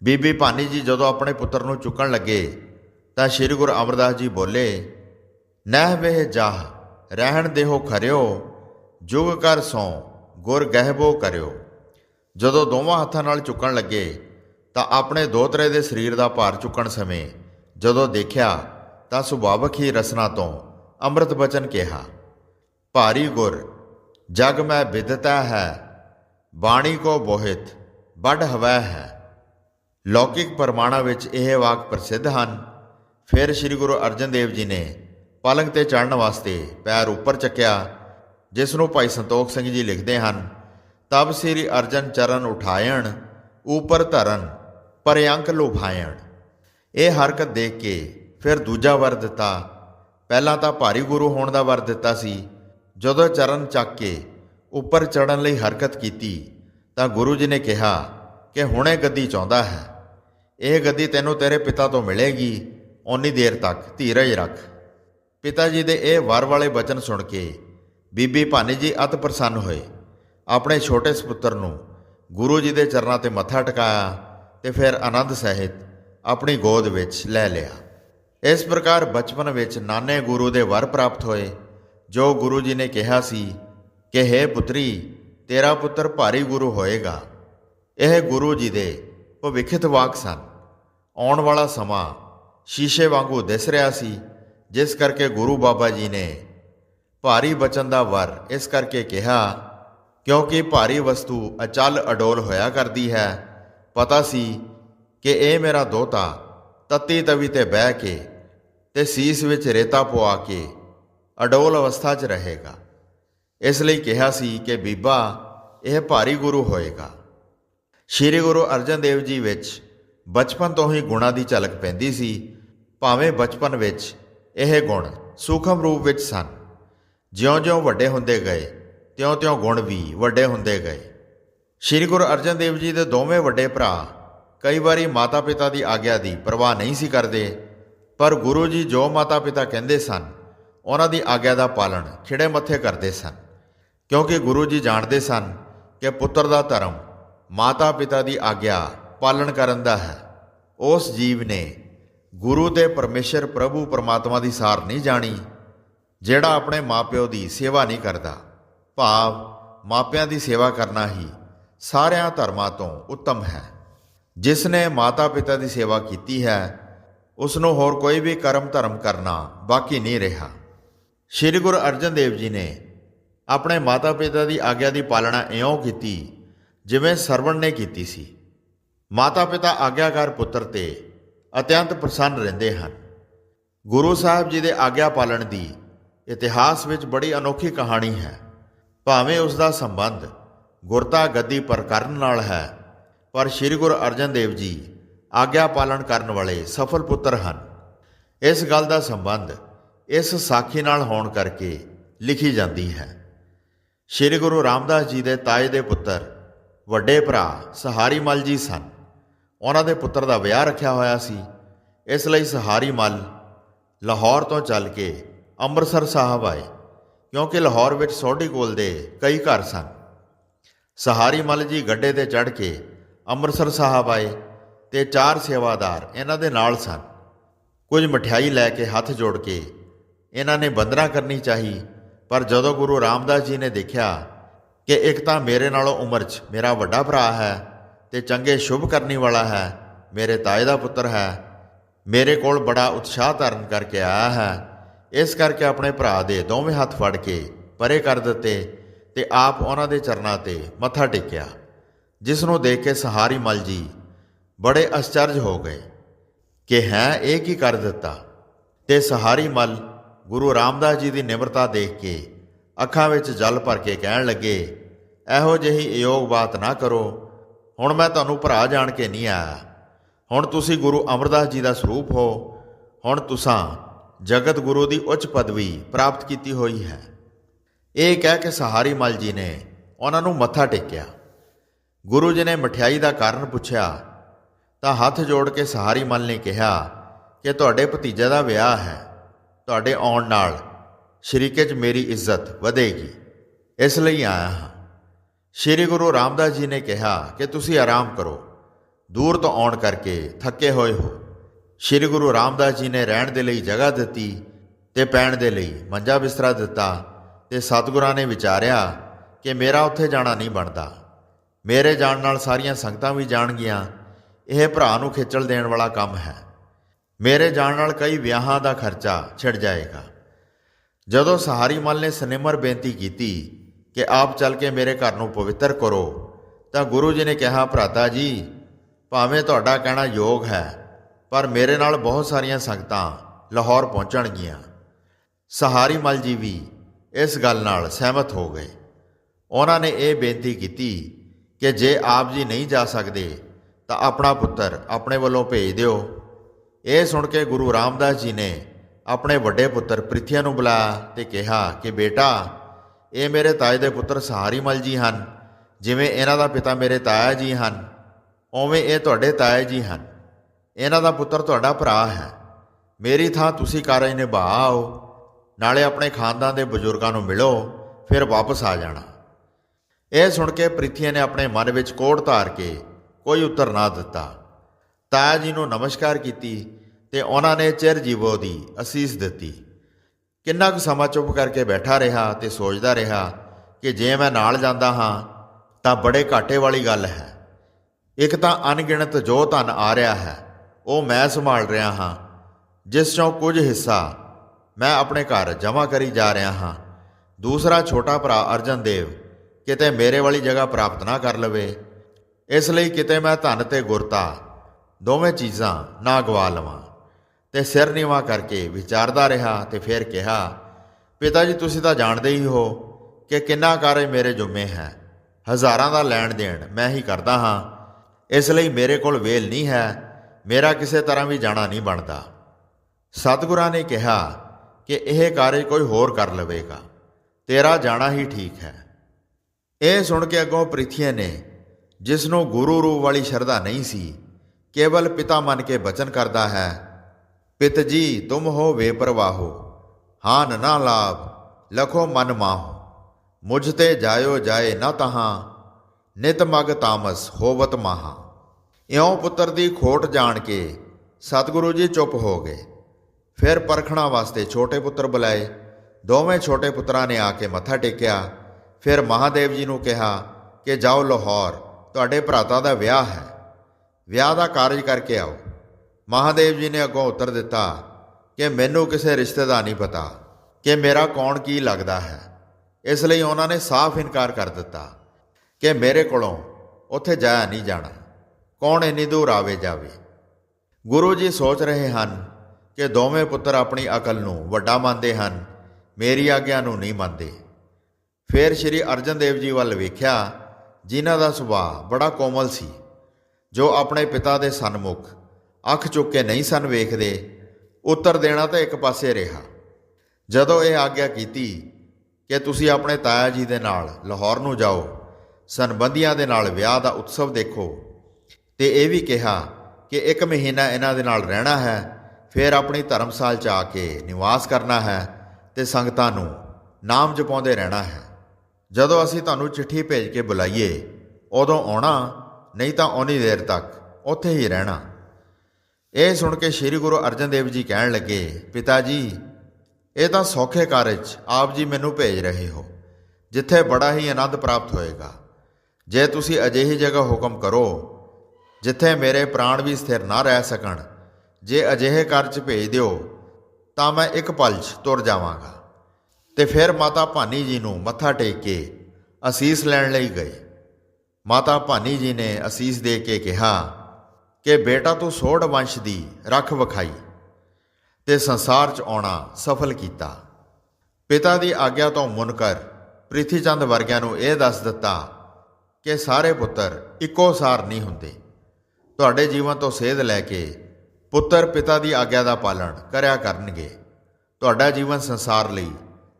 ਬੀਬੀ ਭਾਨੀ ਜੀ ਜਦੋਂ ਆਪਣੇ ਪੁੱਤਰ ਨੂੰ ਚੁੱਕਣ ਲੱਗੇ ਤਾਂ ਸ਼੍ਰੀ ਗੁਰੂ ਅਮਰਦਾਸ ਜੀ ਬੋਲੇ, ਨਹਿ ਵੇਹ ਜਾਹ, ਰਹਿਣ ਦੇਹੋ ਖਰਿਓ ਜੁਗ ਕਰ ਸੋ, ਗੁਰ ਗਹਿਬੋ ਕਰਿਓ। ਜਦੋਂ ਦੋਵਾਂ ਹੱਥਾਂ ਨਾਲ ਚੁੱਕਣ ਲੱਗੇ, ਤਾਂ ਆਪਣੇ ਦੋਤਰੇ ਦੇ ਸਰੀਰ ਦਾ ਭਾਰ ਚੁੱਕਣ ਸਮੇਂ, ਜਦੋਂ ਦੇਖਿਆ, ਤਾਂ ਸੁਭਾਵਕ ਹੀ ਰਸਨਾ ਤੋਂ ਅੰਮ੍ਰਿਤ ਬਚਨ ਕਿਹਾ, ਭਾਰੀ ਗੁਰ, ਜਗ ਮੈਂ ਵਿਦਤਾ ਹੈ, ਬਾਣੀ ਕੋ ਬੋਹਿਤ ਵੱਡ ਹਵੈ ਹੈ। ਲੌਕਿਕ ਪ੍ਰਮਾਣਾ ਵਿੱਚ ਇਹ ਵਾਕ ਪ੍ਰਸਿੱਧ ਹਨ। ਫਿਰ ਸ੍ਰੀ ਗੁਰੂ ਅਰਜਨ ਦੇਵ ਜੀ ਨੇ ਪਲੰਗ ਤੇ ਚੜ੍ਹਨ ਵਾਸਤੇ ਪੈਰ ਉੱਪਰ ਚੱਕਿਆ ਜਿਸ ਨੂੰ ਭਾਈ ਸੰਤੋਖ ਸਿੰਘ ਜੀ ਲਿਖਦੇ ਹਨ, ਤਬ ਸ੍ਰੀ ਅਰਜਨ ਚਰਨ ਉਠਾਇਣ, ਉਪਰ ਧਰਨ ਪਰਿਅੰਕ ਲੁਭਾਇਣ। ਇਹ ਹਰਕਤ ਦੇਖ ਕੇ ਫਿਰ ਦੂਜਾ ਵਰ ਦਿੱਤਾ। ਪਹਿਲਾਂ ਤਾਂ ਭਾਰੀ ਗੁਰੂ ਹੋਣ ਦਾ ਵਰ ਦਿੱਤਾ ਸੀ। ਜਦੋਂ ਚਰਨ ਚੱਕ ਕੇ ਉੱਪਰ ਚੜਨ ਲਈ ਹਰਕਤ ਕੀਤੀ, ਤਾਂ ਗੁਰੂ ਜੀ ਨੇ ਕਿਹਾ ਕਿ ਹੁਣੇ ਗੱਦੀ ਚਾਹੁੰਦਾ ਹੈ। ਇਹ ਗੱਦੀ ਤੈਨੂੰ ਤੇਰੇ ਪਿਤਾ ਤੋਂ ਮਿਲੇਗੀ। ਓਨੀ ਦੇਰ ਤੱਕ ਧੀਰਜ ਰੱਖ। ਪਿਤਾ ਜੀ ਦੇ ਇਹ ਵਰ ਵਾਲੇ ਬਚਨ ਸੁਣ ਕੇ ਬੀਬੀ ਭਾਨੀ ਜੀ ਅਤ ਪ੍ਰਸੰਨ ਹੋਏ। ਆਪਣੇ ਛੋਟੇ ਸੁਪੁੱਤਰ ਨੂੰ ਗੁਰੂ ਜੀ ਦੇ ਚਰਨਾਂ ਤੇ ਮੱਥਾ ਟਿਕਾਇਆ ਤੇ ਫਿਰ ਆਨੰਦ ਸਹਿਤ ਆਪਣੀ ਗੋਦ ਵਿੱਚ ਲੈ ਲਿਆ। ਇਸ ਪ੍ਰਕਾਰ ਬਚਪਨ ਵਿੱਚ ਨਾਨੇ ਗੁਰੂ ਦੇ ਵਰ ਪ੍ਰਾਪਤ ਹੋਏ, ਜੋ ਗੁਰੂ ਜੀ ਨੇ ਕਿਹਾ ਸੀ ਕਿ हे ਪੁੱਤਰੀ, ਤੇਰਾ ਪੁੱਤਰ ਭਾਰੀ ਗੁਰੂ ਹੋਏਗਾ। ਇਹ ਗੁਰੂ ਜੀ ਦੇ ਭਵਿੱਖਤ ਵਾਕ ਸਨ। ਆਉਣ ਵਾਲਾ ਸਮਾਂ ਸ਼ੀਸ਼ੇ ਵਾਂਗੂ ਦਿਸ ਰਿਹਾ ਸੀ, ਜਿਸ ਕਰਕੇ ਗੁਰੂ ਬਾਬਾ ਜੀ ਨੇ ਭਾਰੀ ਬਚਨ ਦਾ ਵਰ। ਇਸ ਕਰਕੇ ਕਿਹਾ, ਕਿਉਂਕਿ ਭਾਰੀ ਵਸਤੂ ਅਚਲ ਅਡੋਲ ਹੋਇਆ ਕਰਦੀ ਹੈ, ਪਤਾ ਸੀ ਕਿ ਇਹ ਮੇਰਾ ਦੋਤਾ, ਤੱਤੀ ਤਵੀ ਤੇ ਬਹਿ ਕੇ ਤੇ ਸੀਸ ਵਿੱਚ ਰੇਤਾ ਪਵਾ ਕੇ ਅਡੋਲ ਅਵਸਥਾ 'ਚ ਰਹੇਗਾ। ਇਸ ਲਈ ਕਿਹਾ ਸੀ ਕਿ, ਬੀਬਾ, ਇਹ ਭਾਰੀ ਗੁਰੂ ਹੋਏਗਾ। ਸ਼੍ਰੀ ਗੁਰੂ ਅਰਜਨ ਦੇਵ ਜੀ ਵਿੱਚ ਬਚਪਨ ਤੋਂ ਹੀ ਗੁਣਾਂ ਦੀ ਝਲਕ ਪੈਂਦੀ ਸੀ, ਭਾਵੇਂ ਬਚਪਨ ਵਿੱਚ ਇਹ ਗੁਣ ਸੂਖਮ ਰੂਪ ਵਿੱਚ ਸਨ। ਜਿਉਂ-ਜਿਉਂ ਵੱਡੇ ਹੁੰਦੇ ਗਏ, ਤਿਉਂ-ਤਿਉਂ ਗੁਣ ਵੀ ਵੱਡੇ ਹੁੰਦੇ ਗਏ। ਸ਼੍ਰੀ ਗੁਰੂ ਅਰਜਨ ਦੇਵ ਜੀ ਦੇ ਦੋਵੇਂ ਵੱਡੇ ਭਰਾ ਕਈ ਵਾਰੀ ਮਾਤਾ-ਪਿਤਾ ਦੀ ਆਗਿਆ ਦੀ ਪਰਵਾਹ ਨਹੀਂ ਸੀ ਕਰਦੇ, ਪਰ ਗੁਰੂ ਜੀ ਜੋ ਮਾਤਾ-ਪਿਤਾ ਕਹਿੰਦੇ ਸਨ, ਉਹਨਾਂ ਦੀ ਆਗਿਆ ਦਾ ਪਾਲਣ ਖਿੜੇ ਮੱਥੇ ਕਰਦੇ ਸਨ। ਕਿਉਂਕਿ ਗੁਰੂ ਜੀ ਜਾਣਦੇ ਸਨ ਕਿ ਪੁੱਤਰ ਦਾ ਧਰਮ ਮਾਤਾ-ਪਿਤਾ ਦੀ ਆਗਿਆ ਪਾਲਣ ਕਰਨ ਦਾ ਹੈ। ਉਸ ਜੀਵ ਨੇ ਗੁਰੂ ਤੇ ਪਰਮੇਸ਼ਰ ਪ੍ਰਭੂ ਪਰਮਾਤਮਾ ਦੀ ਸਾਰ ਨਹੀਂ ਜਾਣੀ ਜਿਹੜਾ ਆਪਣੇ ਮਾਪਿਓ ਦੀ ਸੇਵਾ ਨਹੀਂ ਕਰਦਾ, ਭਾਵ ਮਾਪਿਆਂ ਦੀ ਸੇਵਾ ਕਰਨਾ ਹੀ ਸਾਰਿਆਂ ਧਰਮਾਂ ਤੋਂ ਉੱਤਮ ਹੈ। ਜਿਸ ਨੇ ਮਾਤਾ-ਪਿਤਾ ਦੀ ਸੇਵਾ ਕੀਤੀ ਹੈ ਉਸ ਨੂੰ ਹੋਰ ਕੋਈ ਵੀ ਕਰਮ ਧਰਮ ਕਰਨਾ ਬਾਕੀ ਨਹੀਂ ਰਿਹਾ। ਸ਼੍ਰੀ ਗੁਰੂ ਅਰਜਨ ਦੇਵ ਜੀ ਨੇ ਆਪਣੇ ਮਾਤਾ-ਪਿਤਾ ਦੀ ਆਗਿਆ ਦੀ ਪਾਲਣਾ ਇਉਂ ਕੀਤੀ ਜਿਵੇਂ ਸਰਵਣ ਨੇ ਕੀਤੀ ਸੀ। ਮਾਤਾ-ਪਿਤਾ ਆਗਿਆਕਾਰ ਪੁੱਤਰ ਤੇ ਅਤਿਅੰਤ ਪ੍ਰਸੰਨ ਰਹਿੰਦੇ ਹਨ। ਗੁਰੂ ਸਾਹਿਬ ਜੀ ਦੇ ਆਗਿਆ ਪਾਲਣ ਦੀ ਇਤਿਹਾਸ ਵਿੱਚ ਬੜੀ ਅਨੋਖੀ ਕਹਾਣੀ ਹੈ। ਭਾਵੇਂ ਉਸ ਦਾ ਸੰਬੰਧ ਗੁਰਤਾ ਗੱਦੀ ਪ੍ਰਕਰਨ ਨਾਲ ਹੈ, ਪਰ ਸ੍ਰੀ ਗੁਰੂ ਅਰਜਨ ਦੇਵ ਜੀ ਆਗਿਆ ਪਾਲਣ ਕਰਨ ਵਾਲੇ ਸਫਲ ਪੁੱਤਰ ਹਨ। ਇਸ ਗੱਲ ਦਾ ਸੰਬੰਧ ਇਸ ਸਾਖੀ ਨਾਲ ਹੋਣ ਕਰਕੇ ਲਿਖੀ ਜਾਂਦੀ ਹੈ। ਸ੍ਰੀ ਗੁਰੂ ਰਾਮਦਾਸ ਜੀ ਦੇ ਤਾਏ ਦੇ ਪੁੱਤਰ, ਵੱਡੇ ਭਰਾ ਸਹਾਰੀ ਮਲ ਜੀ ਸਨ। ਉਹਨਾਂ ਦੇ ਪੁੱਤਰ ਦਾ ਵਿਆਹ ਰੱਖਿਆ ਹੋਇਆ ਸੀ। ਇਸ ਲਈ ਸਹਾਰੀ ਮਲ ਲਾਹੌਰ ਤੋਂ ਚੱਲ ਕੇ ਅੰਮ੍ਰਿਤਸਰ ਸਾਹਿਬ ਆਏ, ਕਿਉਂਕਿ ਲਾਹੌਰ ਵਿੱਚ ਸੋਢੀ ਕੋਲ ਦੇ ਕਈ ਘਰ ਸਨ। ਸਹਾਰੀ ਮਲ ਜੀ ਗੱਡੇ ਤੇ ਚੜ੍ਹ ਕੇ ਅੰਮ੍ਰਿਤਸਰ ਸਾਹਿਬ ਆਏ ਤੇ ਚਾਰ ਸੇਵਾਦਾਰ ਇਹਨਾਂ ਦੇ ਨਾਲ ਸਨ। ਕੁਝ ਮਠਿਆਈ ਲੈ ਕੇ ਹੱਥ ਜੋੜ ਕੇ ਇਹਨਾਂ ਨੇ ਬੰਦਨਾ ਕਰਨੀ ਚਾਹੀ, ਪਰ ਜਦੋਂ ਗੁਰੂ ਰਾਮਦਾਸ ਜੀ ਨੇ ਦੇਖਿਆ ਕਿ ਇੱਕ ਤਾਂ ਮੇਰੇ ਨਾਲੋਂ ਉਮਰ 'ਚ ਮੇਰਾ ਵੱਡਾ ਭਰਾ ਹੈ ਤੇ ਚੰਗੇ ਸ਼ੁਭ ਕਰਨੀ ਵਾਲਾ ਹੈ, ਮੇਰੇ ਤਾਏ ਦਾ ਪੁੱਤਰ ਹੈ, ਮੇਰੇ ਕੋਲ ਬੜਾ ਉਤਸ਼ਾਹ ਧਾਰਨ ਕਰਕੇ ਆਇਆ ਹੈ ਇਸ ਕਰਕੇ ਆਪਣੇ ਭਰਾ ਦੇ ਦੋਵੇਂ ਹੱਥ ਫੜ ਕੇ ਪਰੇ ਕਰ ਦਿੱਤੇ ਤੇ ਆਪ ਉਹਨਾਂ ਦੇ ਚਰਨਾਂ ਤੇ ਮੱਥਾ ਟੇਕਿਆ ਜਿਸ ਨੂੰ ਦੇਖ ਕੇ ਸਹਾਰੀ ਮਲ ਜੀ ਬੜੇ ਅਚਰਜ ਹੋ ਗਏ ਕਿ ਹੈ, ਇਹ ਕੀ ਕਰ ਦਿੱਤਾ? ਤੇ ਸਹਾਰੀ ਮਲ ਗੁਰੂ ਰਾਮਦਾਸ ਜੀ ਦੀ ਨਿਮਰਤਾ ਦੇਖ ਕੇ ਅੱਖਾਂ ਵਿੱਚ ਜਲ ਭਰ ਕੇ ਕਹਿਣ ਲੱਗੇ, ਇਹੋ ਜਿਹੀ ਅਯੋਗ ਬਾਤ ਨਾ ਕਰੋ। ਹੁਣ ਮੈਂ ਤੁਹਾਨੂੰ ਭਰਾ ਜਾਣ ਕੇ ਨਹੀਂ ਆਇਆ। ਹੁਣ ਤੁਸੀਂ ਗੁਰੂ ਅਮਰਦਾਸ ਜੀ ਦਾ ਸਰੂਪ ਹੋ। ਹੁਣ ਤੁਸੀਂ ਜਗਤ ਗੁਰੂ ਦੀ ਉੱਚ ਪਦਵੀ ਪ੍ਰਾਪਤ ਕੀਤੀ ਹੋਈ ਹੈ। ਇਹ ਕਹਿ ਕੇ ਸਹਾਰੀ ਮਲ ਜੀ ਨੇ ਉਹਨਾਂ ਨੂੰ ਮੱਥਾ ਟੇਕਿਆ। ਗੁਰੂ ਜੀ ਨੇ ਮਠਿਆਈ ਦਾ ਕਾਰਨ ਪੁੱਛਿਆ, ਤਾਂ ਹੱਥ ਜੋੜ ਕੇ ਸਹਾਰੀ ਮਲ ਨੇ ਕਿਹਾ ਕਿ ਤੁਹਾਡੇ ਭਤੀਜੇ ਦਾ ਵਿਆਹ ਹੈ, ਤੁਹਾਡੇ ਆਉਣ ਨਾਲ ਸ਼ਰੀਕੇ 'ਚ ਮੇਰੀ ਇੱਜ਼ਤ ਵਧੇਗੀ। ਇਸ ਲਈ ਆਇਆ ਹਾਂ। ਸ਼੍ਰੀ ਗੁਰੂ ਰਾਮਦਾਸ ਜੀ ਨੇ ਕਿਹਾ ਕਿ ਤੁਸੀਂ ਆਰਾਮ ਕਰੋ, ਦੂਰ ਤੋਂ ਆਉਣ ਕਰਕੇ ਥੱਕੇ ਹੋਏ ਹੋ। ਸ਼੍ਰੀ ਗੁਰੂ ਰਾਮਦਾਸ ਜੀ ਨੇ ਰਹਿਣ ਦੇ ਲਈ ਜਗ੍ਹਾ ਦਿੱਤੀ ਤੇ ਪੈਣ ਦੇ ਲਈ ਮੰਜਾ ਬਿਸਤਰਾ ਦਿੱਤਾ ਤੇ ਸਤਿਗੁਰਾਂ ਨੇ ਵਿਚਾਰਿਆ ਕਿ ਮੇਰਾ ਉੱਥੇ ਜਾਣਾ ਨਹੀਂ ਬਣਦਾ। ਮੇਰੇ ਜਾਣ ਨਾਲ ਸਾਰੀਆਂ ਸੰਗਤਾਂ ਵੀ ਜਾਣਗੀਆਂ। ਇਹ ਭਰਾ ਨੂੰ ਖੇਚਲ ਦੇਣ ਵਾਲਾ ਕੰਮ ਹੈ। ਮੇਰੇ ਜਾਣ ਨਾਲ ਕਈ ਵਿਆਹਾਂ ਦਾ ਖਰਚਾ ਛਿੜ ਜਾਏਗਾ। ਜਦੋਂ ਸਹਾਰੀ ਮਲ ਨੇ ਸਨੇਮਰ ਬੇਨਤੀ ਕੀਤੀ ਕਿ ਆਪ ਚੱਲ ਕੇ ਮੇਰੇ ਘਰ ਨੂੰ ਪਵਿੱਤਰ ਕਰੋ, ਤਾਂ ਗੁਰੂ ਜੀ ਨੇ ਕਿਹਾ, ਭਰਾਤਾ ਜੀ, ਭਾਵੇਂ ਤੁਹਾਡਾ ਕਹਿਣਾ ਯੋਗ ਹੈ ਪਰ ਮੇਰੇ ਨਾਲ ਬਹੁਤ ਸਾਰੀਆਂ ਸੰਗਤਾਂ ਲਾਹੌਰ ਪਹੁੰਚਣਗੀਆਂ। ਸਹਾਰੀ ਮਲ ਜੀ ਵੀ ਇਸ ਗੱਲ ਨਾਲ ਸਹਿਮਤ ਹੋ ਗਏ। ਉਹਨਾਂ ਨੇ ਇਹ ਬੇਨਤੀ ਕੀਤੀ ਕਿ ਜੇ ਆਪ ਜੀ ਨਹੀਂ ਜਾ ਸਕਦੇ, ਤਾਂ ਆਪਣਾ ਪੁੱਤਰ ਆਪਣੇ ਵੱਲੋਂ ਭੇਜ ਦਿਓ। ਇਹ ਸੁਣ ਕੇ ਗੁਰੂ ਰਾਮਦਾਸ ਜੀ ਨੇ ਆਪਣੇ ਵੱਡੇ ਪੁੱਤਰ ਪ੍ਰਿਥਿਆ ਨੂੰ ਬੁਲਾਇਆ ਤੇ ਕਿਹਾ ਕਿ ਬੇਟਾ, ਇਹ ਮੇਰੇ ਤਾਏ ਦੇ ਪੁੱਤਰ ਸਹਾਰੀ ਮਲ ਜੀ ਹਨ, ਜਿਵੇਂ ਇਹਨਾਂ ਦਾ ਪਿਤਾ ਮੇਰੇ ਤਾਇਆ ਜੀ ਹਨ, ਉਵੇਂ ਇਹ ਤੁਹਾਡੇ ਤਾਇਆ ਜੀ ਹਨ। ਇਹਨਾਂ ਦਾ ਪੁੱਤਰ ਤੁਹਾਡਾ ਭਰਾ ਹੈ। ਮੇਰੀ ਥਾਂ ਤੁਸੀਂ ਕਾਰਜ ਨਿਭਾਓ ਨਾਲੇ ਆਪਣੇ ਖਾਨਦਾਨ ਦੇ ਬਜ਼ੁਰਗਾਂ ਨੂੰ ਮਿਲੋ, ਫਿਰ ਵਾਪਸ ਆ ਜਾਣਾ। ਇਹ ਸੁਣ ਕੇ ਪ੍ਰਿਥੀਆ ਨੇ ਆਪਣੇ ਮਨ ਵਿੱਚ ਕੋੜ ਧਾਰ ਕੇ ਕੋਈ ਉੱਤਰ ਨਾ ਦਿੱਤਾ। ਤਾਇਆ ਜੀ ਨੂੰ ਨਮਸਕਾਰ ਕੀਤੀ ਤੇ ਉਹਨਾਂ ਨੇ ਚਿਰ ਜੀਵੋ ਦੀ ਅਸੀਸ ਦਿੱਤੀ। ਕਿੰਨਾ ਕੁ ਸਮਾਂ ਚੁੱਪ ਕਰਕੇ ਬੈਠਾ ਰਿਹਾ ਤੇ ਸੋਚਦਾ ਰਿਹਾ ਕਿ ਜੇ ਮੈਂ ਨਾਲ ਜਾਂਦਾ ਹਾਂ, ਤਾਂ ਬੜੇ ਘਾਟੇ ਵਾਲੀ ਗੱਲ ਹੈ। ਇੱਕ ਤਾਂ ਅਣਗਿਣਤ ਜੋ ਧਨ ਆ ਰਿਹਾ ਹੈ ਉਹ ਮੈਂ ਸੰਭਾਲ ਰਿਹਾ ਹਾਂ। ਜਿਸ ਚੋਂ ਕੁਝ ਹਿੱਸਾ ਮੈਂ ਆਪਣੇ ਘਰ ਜਮ੍ਹਾਂ ਕਰੀ ਜਾ ਰਿਹਾ ਹਾਂ। ਦੂਸਰਾ ਛੋਟਾ ਭਰਾ ਅਰਜਨ ਦੇਵ ਕਿਤੇ ਮੇਰੇ ਵਾਲੀ ਜਗ੍ਹਾ ਪ੍ਰਾਪਤ ਨਾ ਕਰ ਲਵੇ। ਇਸ ਲਈ ਕਿਤੇ ਮੈਂ ਧਨ ਤੇ ਗੁਰਤਾ ਦੋਵੇਂ ਚੀਜ਼ਾਂ ਨਾ ਗਵਾ ਲਵਾਂ। ਤੇ ਸਿਰ ਨੀਵਾ ਕਰਕੇ ਵਿਚਾਰਦਾ ਰਿਹਾ ਤੇ ਫਿਰ ਕਿਹਾ, ਪਿਤਾ ਜੀ, ਤੁਸੀਂ ਤਾਂ ਜਾਣਦੇ ਹੀ ਹੋ ਕਿ ਕਿੰਨਾ ਕਾਰਜ ਮੇਰੇ ਜੁਮੇ ਹੈ। ਹਜ਼ਾਰਾਂ ਦਾ ਲੈਣ ਦੇਣ ਮੈਂ ਹੀ ਕਰਦਾ ਹਾਂ। ਇਸ ਲਈ ਮੇਰੇ ਕੋਲ ਵੇਲ ਨਹੀਂ ਹੈ। ਮੇਰਾ ਕਿਸੇ ਤਰ੍ਹਾਂ ਵੀ ਜਾਣਾ ਨਹੀਂ ਬਣਦਾ। ਸਤਿਗੁਰਾਂ ਨੇ ਕਿਹਾ ਕਿ ਇਹ ਕਾਰਜ ਕੋਈ ਹੋਰ ਕਰ ਲਵੇਗਾ। ਤੇਰਾ ਜਾਣਾ ਹੀ ਠੀਕ ਹੈ। ਇਹ ਸੁਣ ਕੇ ਅੱਗੋਂ ਪ੍ਰਿਥੀਏ ਨੇ ਜਿਸ ਨੂੰ ਗੁਰੂ ਰੂਪ ਵਾਲੀ ਸ਼ਰਧਾ ਨਹੀਂ ਸੀ, ਕੇਵਲ ਪਿਤਾ ਮੰਨ ਕੇ ਬਚਨ ਕਰਦਾ ਹੈ, ਪਿਤ ਜੀ, ਤੁਮ ਹੋ ਵੇਪਰਵਾਹੋ ਹਾਨ ਨਾ ਲਾਭ ਲਖੋ ਮਨ ਮਾਹੋ, ਮੁਝ ਤੇ ਜਾਇਓ ਜਾਏ ਨਾ ਤਹਾਂ, ਨਿਤ ਮਗ ਤਾਮਸ ਹੋਵਤ ਮਹਾ। ਇਉਂ ਪੁੱਤਰ ਦੀ ਖੋਟ ਜਾਣ ਕੇ ਸਤਿਗੁਰੂ ਜੀ ਚੁੱਪ ਹੋ ਗਏ। ਫਿਰ ਪਰਖਣਾ ਵਾਸਤੇ ਛੋਟੇ ਪੁੱਤਰ ਬੁਲਾਏ। ਦੋਵੇਂ ਛੋਟੇ ਪੁੱਤਰਾਂ ਨੇ ਆ ਕੇ ਮੱਥਾ ਟੇਕਿਆ। ਫਿਰ ਮਹਾਦੇਵ ਜੀ ਨੂੰ ਕਿਹਾ ਕਿ ਜਾਓ ਲਾਹੌਰ, ਤੁਹਾਡੇ ਭਰਾਤਾ ਦਾ ਵਿਆਹ ਹੈ। ਵਿਆਹ ਦਾ ਕਾਰਜ ਕਰਕੇ ਆਓ। ਮਹਾਦੇਵ ਜੀ ਨੇ ਅੱਗੋਂ ਉੱਤਰ ਦਿੱਤਾ ਕਿ ਮੈਨੂੰ ਕਿਸੇ ਰਿਸ਼ਤੇ ਦਾ ਨਹੀਂ ਪਤਾ ਕਿ ਮੇਰਾ ਕੌਣ ਕੀ ਲੱਗਦਾ ਹੈ। ਇਸ ਲਈ ਉਹਨਾਂ ਨੇ ਸਾਫ਼ ਇਨਕਾਰ ਕਰ ਦਿੱਤਾ ਕਿ ਮੇਰੇ ਕੋਲੋਂ ਉੱਥੇ ਜਾਇਆ ਨਹੀਂ ਜਾਣਾ। ਕੌਣ ਇੰਨੀ ਦੂਰ ਆਵੇ ਜਾਵੇ? ਗੁਰੂ ਜੀ ਸੋਚ ਰਹੇ ਹਨ ਕਿ ਦੋਵੇਂ ਪੁੱਤਰ ਆਪਣੀ ਅਕਲ ਨੂੰ ਵੱਡਾ ਮੰਨਦੇ ਹਨ, ਮੇਰੀ ਆਗਿਆ ਨੂੰ ਨਹੀਂ ਮੰਨਦੇ। ਫਿਰ ਸ੍ਰੀ ਅਰਜਨ ਦੇਵ ਜੀ ਵੱਲ ਵੇਖਿਆ, ਜਿਨ੍ਹਾਂ ਦਾ ਸੁਭਾਅ ਬੜਾ ਕੋਮਲ ਸੀ, ਜੋ ਆਪਣੇ ਪਿਤਾ ਦੇ ਸਨਮੁਖ ਅੱਖ ਚੁੱਕ ਕੇ ਨਹੀਂ ਸਨ ਵੇਖਦੇ, ਉੱਤਰ ਦੇਣਾ ਤਾਂ ਇੱਕ ਪਾਸੇ ਰਿਹਾ। ਜਦੋਂ ਇਹ ਆਗਿਆ ਕੀਤੀ ਕਿ ਤੁਸੀਂ ਆਪਣੇ ਤਾਇਆ ਜੀ ਦੇ ਨਾਲ ਲਾਹੌਰ ਨੂੰ ਜਾਓ, ਸੰਬੰਧੀਆਂ ਦੇ ਨਾਲ ਵਿਆਹ ਦਾ ਉਤਸਵ ਦੇਖੋ ਤੇ ਇਹ ਵੀ ਕਿਹਾ ਕਿ ਇੱਕ ਮਹੀਨਾ ਇਹਨਾਂ ਦੇ ਨਾਲ ਰਹਿਣਾ ਹੈ, ਫਿਰ ਆਪਣੀ ਧਰਮਸਾਲ ਚ ਆ ਕੇ ਨਿਵਾਸ ਕਰਨਾ ਹੈ ਤੇ ਸੰਗਤਾਂ ਨੂੰ ਨਾਮ ਜਪਾਉਂਦੇ ਰਹਿਣਾ ਹੈ। ਜਦੋਂ ਅਸੀਂ ਤੁਹਾਨੂੰ ਚਿੱਠੀ ਭੇਜ ਕੇ ਬੁਲਾਈਏ, ਉਦੋਂ ਆਉਣਾ, ਨਹੀਂ ਤਾਂ ਓਨੀ ਦੇਰ ਤੱਕ ਉੱਥੇ ਹੀ ਰਹਿਣਾ। ਇਹ ਸੁਣ ਕੇ ਸ੍ਰੀ ਗੁਰੂ ਅਰਜਨ ਦੇਵ ਜੀ ਕਹਿਣ ਲੱਗੇ, ਪਿਤਾ ਜੀ, ਇਹ ਤਾਂ ਸੌਖੇ ਕਾਰਜ ਆਪ ਜੀ ਮੈਨੂੰ ਭੇਜ ਰਹੇ ਹੋ, ਜਿੱਥੇ ਬੜਾ ਹੀ ਆਨੰਦ ਪ੍ਰਾਪਤ ਹੋਏਗਾ। ਜੇ ਤੁਸੀਂ ਅਜਿਹੀ ਜਗ੍ਹਾ ਹੁਕਮ ਕਰੋ ਜਿੱਥੇ ਮੇਰੇ ਪ੍ਰਾਣ ਵੀ ਸਥਿਰ ਨਾ ਰਹਿ ਸਕਣ, ਜੇ ਅਜਿਹੇ ਕਾਰਜ ਭੇਜ ਦਿਓ, ਤਾਂ ਮੈਂ ਇੱਕ ਪਲ 'ਚ ਤੁਰ ਜਾਵਾਂਗਾ। ਤੇ ਫਿਰ ਮਾਤਾ ਭਾਨੀ ਜੀ ਨੂੰ ਮੱਥਾ ਟੇਕ ਕੇ ਅਸੀਸ ਲੈਣ ਲਈ ਗਏ ਮਾਤਾ ਭਾਨੀ ਜੀ ਨੇ ਅਸੀਸ ਦੇ ਕੇ ਕਿਹਾ ਕਿ ਬੇਟਾ ਤੂੰ ਸੋੜ ਵੰਸ਼ ਦੀ ਰੱਖ ਵਿਖਾਈ ਤੇ ਸੰਸਾਰ 'ਚ ਆਉਣਾ ਸਫਲ ਕੀਤਾ। ਪਿਤਾ ਦੀ ਆਗਿਆ ਤੋਂ ਮੁਨਕਰ ਪ੍ਰਿਥੀ ਚੰਦ ਵਰਗਿਆਂ ਨੂੰ ਇਹ ਦੱਸ ਦਿੱਤਾ ਕਿ ਸਾਰੇ ਪੁੱਤਰ ਇੱਕੋ ਸਾਰ ਨਹੀਂ ਹੁੰਦੇ। ਤੁਹਾਡੇ ਜੀਵਨ ਤੋਂ ਸੇਧ ਲੈ ਕੇ ਪੁੱਤਰ ਪਿਤਾ ਦੀ ਆਗਿਆ ਦਾ ਪਾਲਣ ਕਰਿਆ ਕਰਨਗੇ। ਤੁਹਾਡਾ ਜੀਵਨ ਸੰਸਾਰ ਲਈ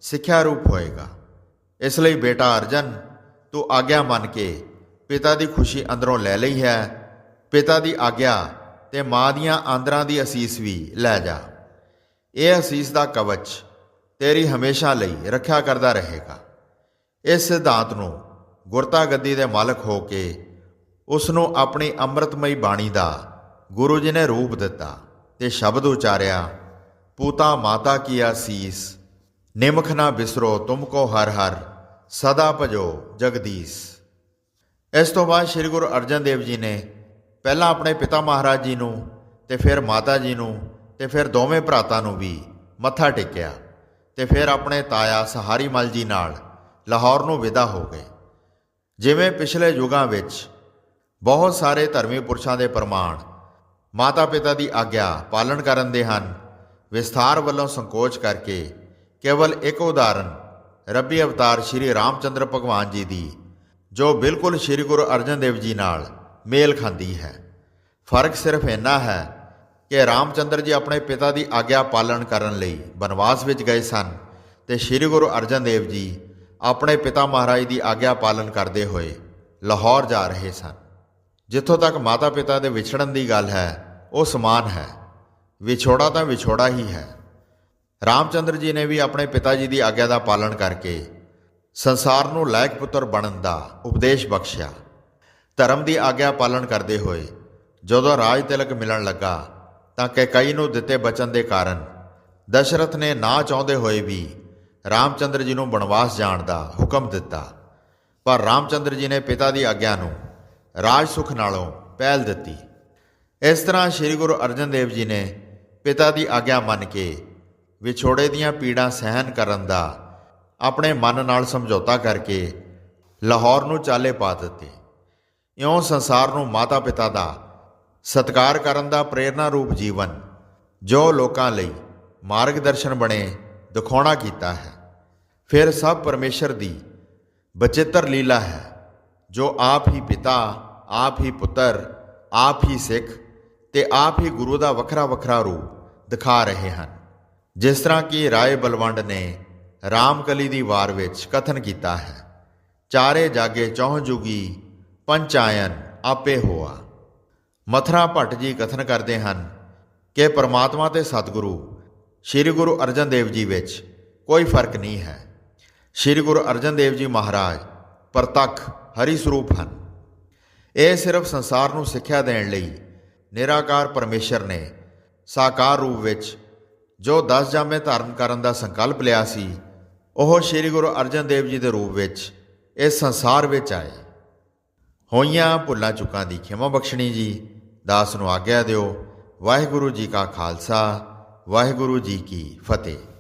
ਸਿੱਖਿਆ ਰੂਪ ਹੋਏਗਾ। ਇਸ ਲਈ ਬੇਟਾ ਅਰਜਨ, ਤੂੰ ਆਗਿਆ ਮੰਨ ਕੇ ਪਿਤਾ ਦੀ ਖੁਸ਼ੀ ਅੰਦਰੋਂ ਲੈ ਲਈ ਹੈ। ਪਿਤਾ ਦੀ ਆਗਿਆ ਤੇ ਮਾਂ ਦੀਆਂ ਆਂਦਰਾਂ ਦੀ ਅਸੀਸ ਵੀ ਲੈ ਜਾ। ਇਹ ਅਸੀਸ ਦਾ ਕਵਚ ਤੇਰੀ ਹਮੇਸ਼ਾ ਲਈ ਰੱਖਿਆ ਕਰਦਾ ਰਹੇਗਾ। ਇਸ ਸਿਧਾਂਤ ਨੂੰ ਗੁਰਤਾ ਗੱਦੀ ਦੇ ਮਾਲਕ ਹੋ ਕੇ ਉਸ ਨੂੰ ਆਪਣੀ ਅੰਮ੍ਰਿਤਮਈ ਬਾਣੀ ਦਾ ਗੁਰੂ ਜੀ ਨੇ ਰੂਪ ਦਿੱਤਾ ਤੇ ਸ਼ਬਦ ਉਚਾਰਿਆ, ਪੂਤਾ ਮਾਤਾ ਕੀ ਆਸੀਸ, ਨਿਮਖ ਨਾ ਬਿਸਰੋ, ਤੁਮ ਕੋ ਹਰ ਹਰ, ਸਦਾ ਭਜੋ ਜਗਦੀਸ਼। ਇਸ ਤੋਂ ਬਾਅਦ ਸ੍ਰੀ ਗੁਰੂ ਅਰਜਨ ਦੇਵ ਜੀ ਨੇ ਪਹਿਲਾਂ ਆਪਣੇ ਪਿਤਾ ਮਹਾਰਾਜ ਜੀ ਨੂੰ ਤੇ ਫਿਰ ਮਾਤਾ ਜੀ ਨੂੰ ਤੇ ਫਿਰ ਦੋਵੇਂ ਭਰਾਤਾਂ ਨੂੰ ਵੀ ਮੱਥਾ ਟੇਕਿਆ ਤੇ ਫਿਰ ਆਪਣੇ ਤਾਇਆ ਸਹਾਰੀ ਮਲ ਜੀ ਨਾਲ ਲਾਹੌਰ ਨੂੰ ਵਿਦਾ ਹੋ ਗਏ। ਜਿਵੇਂ ਪਿਛਲੇ ਯੁਗਾਂ ਵਿੱਚ ਬਹੁਤ ਸਾਰੇ ਧਰਮੀ ਪੁਰਸ਼ਾਂ ਦੇ ਪ੍ਰਮਾਣ ਮਾਤਾ ਪਿਤਾ ਦੀ ਆਗਿਆ ਪਾਲਣ ਕਰਨ ਦੇ ਹਨ। ਵਿਸਥਾਰ ਵੱਲੋਂ ਸੰਕੋਚ ਕਰਕੇ ਕੇਵਲ ਇੱਕ ਉਦਾਹਰਨ, ਰੱਬੀ ਅਵਤਾਰ ਸ਼੍ਰੀ ਰਾਮਚੰਦਰ ਭਗਵਾਨ ਜੀ ਦੀ, ਜੋ ਬਿਲਕੁਲ ਸ਼੍ਰੀ ਗੁਰੂ ਅਰਜਨ ਦੇਵ ਜੀ ਨਾਲ ਮੇਲ ਖਾਂਦੀ ਹੈ। ਫ਼ਰਕ ਸਿਰਫ ਇੰਨਾ ਹੈ ਕਿ ਰਾਮਚੰਦਰ ਜੀ ਆਪਣੇ ਪਿਤਾ ਦੀ ਆਗਿਆ ਪਾਲਣ ਕਰਨ ਲਈ ਬਨਵਾਸ ਵਿੱਚ ਗਏ ਸਨ ਤੇ ਸ਼੍ਰੀ ਗੁਰੂ ਅਰਜਨ ਦੇਵ ਜੀ ਆਪਣੇ ਪਿਤਾ ਮਹਾਰਾਜ ਦੀ ਆਗਿਆ ਪਾਲਣ ਕਰਦੇ ਹੋਏ ਲਾਹੌਰ ਜਾ ਰਹੇ ਸਨ। ਜਿੱਥੋਂ ਤੱਕ ਮਾਤਾ ਪਿਤਾ ਦੇ ਵਿਛੜਨ ਦੀ ਗੱਲ ਹੈ, ਉਹ ਸਮਾਨ ਹੈ। ਵਿਛੋੜਾ ਤਾਂ ਵਿਛੋੜਾ ਹੀ ਹੈ। ਰਾਮਚੰਦਰ ਜੀ ਨੇ ਵੀ ਆਪਣੇ ਪਿਤਾ ਜੀ ਦੀ ਆਗਿਆ ਦਾ ਪਾਲਣ ਕਰਕੇ ਸੰਸਾਰ ਨੂੰ ਲਾਇਕ ਪੁੱਤਰ ਬਣਨ ਦਾ ਉਪਦੇਸ਼ ਬਖਸ਼ਿਆ। ਧਰਮ ਦੀ ਆਗਿਆ ਪਾਲਣ ਕਰਦੇ ਹੋਏ ਜਦੋਂ ਰਾਜ ਤਿਲਕ ਮਿਲਣ ਲੱਗਾ, ਤਾਂ ਕੈਕਈ ਨੂੰ ਦਿੱਤੇ ਬਚਨ ਦੇ ਕਾਰਨ ਦਸ਼ਰਥ ਨੇ ਨਾ ਚਾਹੁੰਦੇ ਹੋਏ ਵੀ ਰਾਮਚੰਦਰ ਜੀ ਨੂੰ ਬਨਵਾਸ ਜਾਣ ਦਾ ਹੁਕਮ ਦਿੱਤਾ। ਪਰ ਰਾਮਚੰਦਰ ਜੀ ਨੇ ਪਿਤਾ ਦੀ ਆਗਿਆ ਨੂੰ ਰਾਜ ਸੁਖ ਨਾਲੋਂ ਪਹਿਲ ਦਿੱਤੀ। ਇਸ ਤਰ੍ਹਾਂ ਸ੍ਰੀ ਗੁਰੂ ਅਰਜਨ ਦੇਵ ਜੀ ਨੇ ਪਿਤਾ ਦੀ ਆਗਿਆ ਮੰਨ ਕੇ ਵਿਛੋੜੇ ਦੀਆਂ ਪੀੜਾਂ ਸਹਿਨ ਕਰਨ ਦਾ ਆਪਣੇ ਮਨ ਨਾਲ ਸਮਝੌਤਾ ਕਰਕੇ ਲਾਹੌਰ ਨੂੰ ਚਾਲੇ ਪਾ ਦਿੱਤੇ। ਇਉਂ ਸੰਸਾਰ ਨੂੰ ਮਾਤਾ ਪਿਤਾ ਦਾ ਸਤਕਾਰ ਕਰਨ ਦਾ ਪ੍ਰੇਰਣਾ ਰੂਪ ਜੀਵਨ ਜੋ ਲੋਕਾਂ ਲਈ ਮਾਰਗਦਰਸ਼ਨ ਬਣੇ ਦਿਖਾਉਣਾ ਕੀਤਾ ਹੈ। ਫਿਰ ਸਭ ਪਰਮੇਸ਼ਰ ਦੀ ਬਚਿੱਤਰ ਲੀਲਾ ਹੈ। ਜੋ ਆਪ ਹੀ ਪਿਤਾ, ਆਪ ਹੀ ਪੁੱਤਰ, ਆਪ ਹੀ ਸਿੱਖ ਤੇ ਆਪ ਹੀ ਗੁਰੂ ਦਾ ਵੱਖਰਾ ਵੱਖਰਾ ਰੂਪ ਦਿਖਾ ਰਹੇ ਹਨ। ਜਿਸ ਤਰ੍ਹਾਂ ਕਿ ਰਾਏ ਬਲਵੰਡ ਨੇ ਰਾਮਕਲੀ ਦੀ ਵਾਰ ਵਿੱਚ ਕਥਨ ਕੀਤਾ ਹੈ, ਚਾਰੇ ਜਾਗੇ ਚੌਹ ਜੁਗੀ, ਪੰਚਾਇਨ ਆਪੇ ਹੋਆ। ਮਥਰਾ ਭੱਟ ਜੀ ਕਥਨ ਕਰਦੇ ਹਨ ਕਿ ਪਰਮਾਤਮਾ ਤੇ ਸਤਿਗੁਰੂ ਸ੍ਰੀ ਗੁਰੂ ਅਰਜਨ ਦੇਵ ਜੀ ਵਿੱਚ ਕੋਈ ਫ਼ਰਕ ਨਹੀਂ ਹੈ। ਸ੍ਰੀ ਗੁਰੂ ਅਰਜਨ ਦੇਵ ਜੀ ਮਹਾਰਾਜ ਪ੍ਰਤੱਖ ਹਰੀ ਸਰੂਪ ਹਨ। ਇਹ ਸਿਰਫ ਸੰਸਾਰ ਨੂੰ ਸਿੱਖਿਆ ਦੇਣ ਲਈ ਨਿਰਾਕਾਰ ਪਰਮੇਸ਼ਰ ਨੇ ਸਾਕਾਰ ਰੂਪ ਵਿੱਚ ਜੋ 10 ਜਾਮੇ ਧਾਰਨ ਕਰਨ ਦਾ ਸੰਕਲਪ ਲਿਆ ਸੀ, ਉਹ ਸ੍ਰੀ ਗੁਰੂ ਅਰਜਨ ਦੇਵ ਜੀ ਦੇ ਰੂਪ ਵਿੱਚ ਇਸ ਸੰਸਾਰ ਵਿੱਚ ਆਏ। ਹੋਈਆਂ ਭੁੱਲਾਂ ਚੁੱਕਾਂ ਦੀ ਖਿਮਾ ਬਖਸ਼ਣੀ ਜੀ, ਦਾਸ ਨੂੰ ਆਗਿਆ ਦਿਓ, ਵਾਹਿਗੁਰੂ ਜੀ ਕਾ ਖਾਲਸਾ, ਵਾਹਿਗੁਰੂ ਜੀ ਕੀ ਫਤਿਹ।